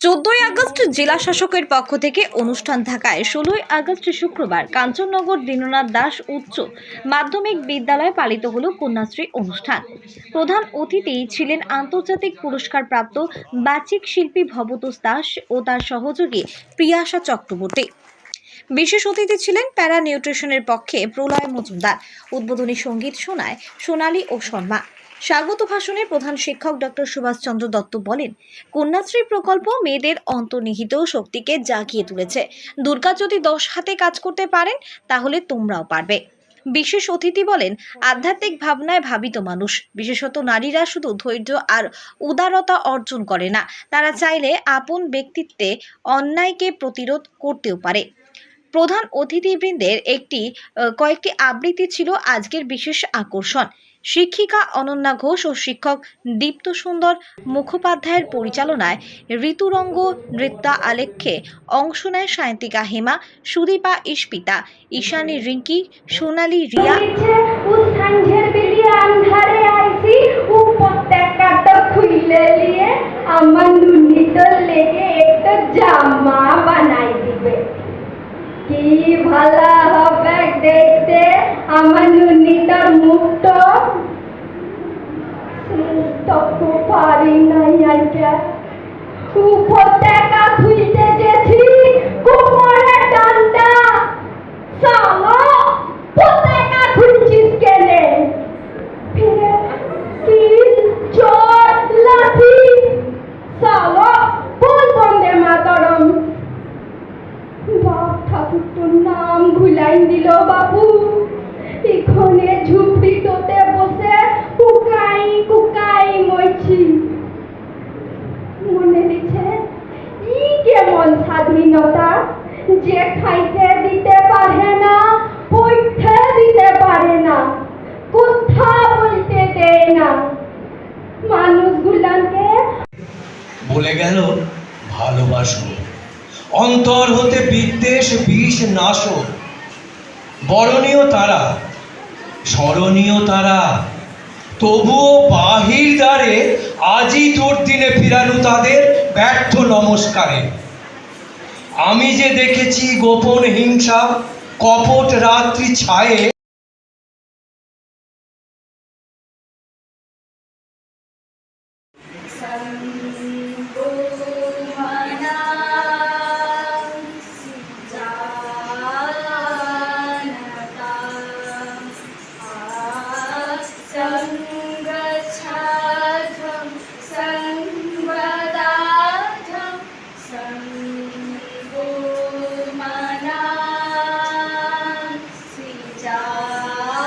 চোদ্দই আগস্ট জেলা শাসকের পক্ষ থেকে অনুষ্ঠান থাকায় ষোলোই আগস্ট শুক্রবার কাঞ্চননগর দীননাথ দাস উচ্চ মাধ্যমিক বিদ্যালয়ে পালিত হলো কন্যাশ্রী অনুষ্ঠান। প্রধান অতিথি ছিলেন আন্তর্জাতিক পুরস্কারপ্রাপ্ত বাচিক শিল্পী ভবতোষ দাস ও তার সহযোগী প্রিয়াশা চক্রবর্তী। বিশেষ অতিথি ছিলেন প্যারা নিউট্রিশনের পক্ষে প্রলয় মজুমদার। উদ্বোধনী সংগীত শোনায় সোনালী ও শর্মা। স্বাগত ভাষণে প্রধান শিক্ষক ডক্টর সুভাষচন্দ্র দত্ত বলেন, কন্যাশ্রী প্রকল্প মেয়েদের অন্তর্নিহিত শক্তিকে জাগিয়ে তুলেছে। দুর্গা যদি দশ হাতে কাজ করতে পারেন, তাহলে তোমরাও পারবে। বিশেষ অতিথি বলেন, আধ্যাত্মিক ভাবনায় ভাবিত মানুষ, বিশেষত নারীরা শুধু ধৈর্য আর উদারতা অর্জন করে না, তারা চাইলে আপন ব্যক্তিত্বে অন্যায়কে প্রতিরোধ করতেও পারে। প্রধান অতিথিবৃন্দের একটি কয়েকটি আবৃত্তি ছিল আজকের বিশেষ আকর্ষণ। শিক্ষিকা অনন্যা ঘোষ ও শিক্ষক দীপ্ত সুন্দর মুখোপাধ্যায়ের পরিচালনায় ঋতুরঙ্গ নৃত্যা আলেখ্যে অংশ নেয় সায়ন্তিকা হেমা, সুদীপা ইস্পিতা, ঈশানী রিঙ্কি, সোনালী রিয়া ও পতাকাটা খুইলে নিয়ে আমার নুনিটার লেগে একটা জামা বানাই দিবে কি ভালো হবে দেখতে। আমার নুনিটার মুখটা তকু পারি নাই আইটা খুব পতাকা বাপ তোর নাম ভুলাই দিল বাবু। এখানে ঝুপড়িটোতে বসে কুকাই কুকাই মইছি মনে দিছে, ই কেমন স্বাধীনতা? যে খাইতে দিতে পারে না পড়তে দিতে পারে না, কথা বলতে দেয় না। মানুষগুলাকে বলে গেল, ভালোবাসো। অন্তর হতে বিদ্বেষ, বিষ নাশো বরণীয় তারা, স্মরণীয় তারা, তবুও বাহির দ্বারে আজই তোর দিনে ফিরানু তাদের ব্যর্থ নমস্কারে। আমি যে দেখেছি গোপন হিংসা, কপট রাত্রি ছায়ে सङ्गच्छाधं सङ्वदाधं सङ्गोमनां श्रीजानता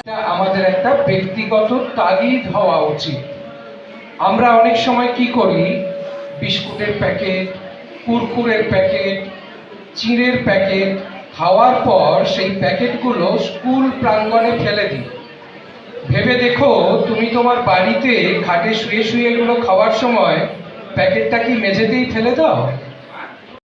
এটা আমাদের একটা ব্যক্তিগত তাগিদ হওয়া উচিত আমরা অনেক সময় কি করি বিস্কুটের প্যাকেট কুরকুরের প্যাকেট চিড়ের প্যাকেট খাওয়ার পর সেই প্যাকেটগুলো স্কুল প্রাঙ্গণে ফেলে দিই। ভেবে দেখো, তুমি তোমার বাড়িতে খাটে শুয়ে শুয়ে এগুলো খাওয়ার সময় প্যাকেটটা কি মেঝেতেই ফেলে দাও?